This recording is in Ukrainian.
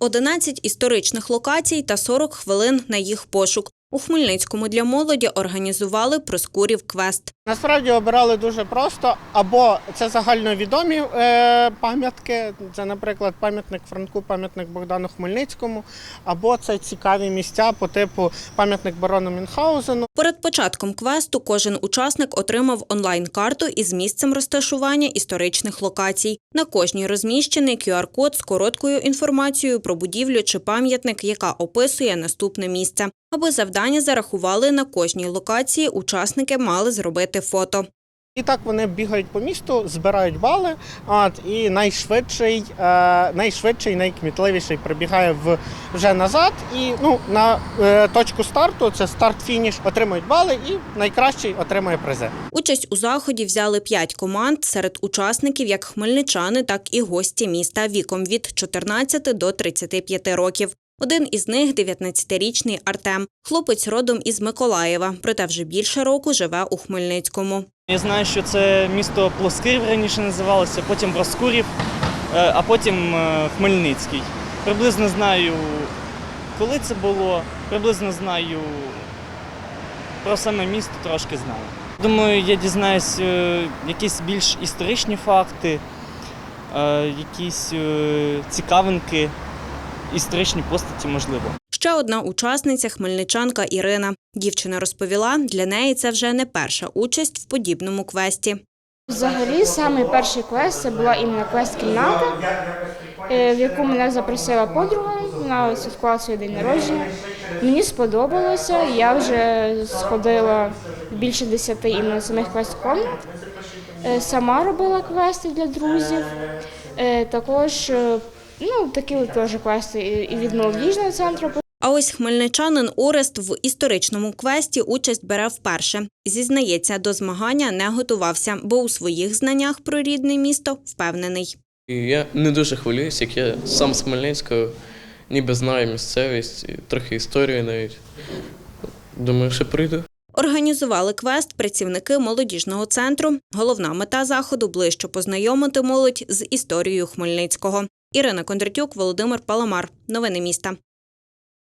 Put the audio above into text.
11 історичних локацій та 40 хвилин на їх пошук. У Хмельницькому для молоді організували Проскурів квест. Насправді обирали дуже просто, або це загальновідомі е, пам'ятки, це, наприклад, пам'ятник Франку, пам'ятник Богдану Хмельницькому, або це цікаві місця по типу пам'ятник барону Мюнхгаузену. Перед початком квесту кожен учасник отримав онлайн-карту із місцем розташування історичних локацій. На кожній розміщений QR-код з короткою інформацією про будівлю чи пам'ятник, яка описує наступне місце. Аби завдання зарахували на кожній локації, учасники мали зробити фото. І так вони бігають по місту, збирають бали. От, і найшвидший, е, найшвидший, найкмітливіший прибігає в, вже назад. І ну, на е, точку старту, це старт-фініш, отримують бали, і найкращий отримує призи. Участь у заході взяли п'ять команд серед учасників як хмельничани, так і гості міста віком від 14 до 35 років. Один із них – 19-річний Артем. Хлопець родом із Миколаєва, проте вже більше року живе у Хмельницькому. Я знаю, що це місто Плоскирів раніше називалося, потім Проскурів, е, а потім е, Хмельницький. Приблизно знаю, коли це було, приблизно знаю про саме місто трошки знаю. Думаю, я дізнаюсь е, якісь більш історичні факти, якісь цікавинки, історичні постаті, можливо. Ще одна учасниця – хмельничанка Ірина. Дівчина розповіла, для неї це вже не перша участь в подібному квесті. Взагалі, самий перший квест це була іменно квест-кімната, е, в яку мене запросила подруга на святкувала свій день народження. Мені сподобалося, я вже сходила більше десяти іменно самих квест-комнат. Е, Сама робила квести для друзів. Е, Також ну, такі теж квести і від молодіжного центру А ось хмельничанин Орест в історичному квесті участь бере вперше. Зізнається, до змагання не готувався, бо у своїх знаннях про рідне місто впевнений. Я не дуже хвилююсь, як я сам з Хмельницького, ніби знаю місцевість, трохи історію навіть. Думаю, що прийду. Організували квест працівники молодіжного центру. Головна мета заходу ближче познайомити молодь з історією Хмельницького. Ірина Кондратюк, Володимир Паламар. Новини міста.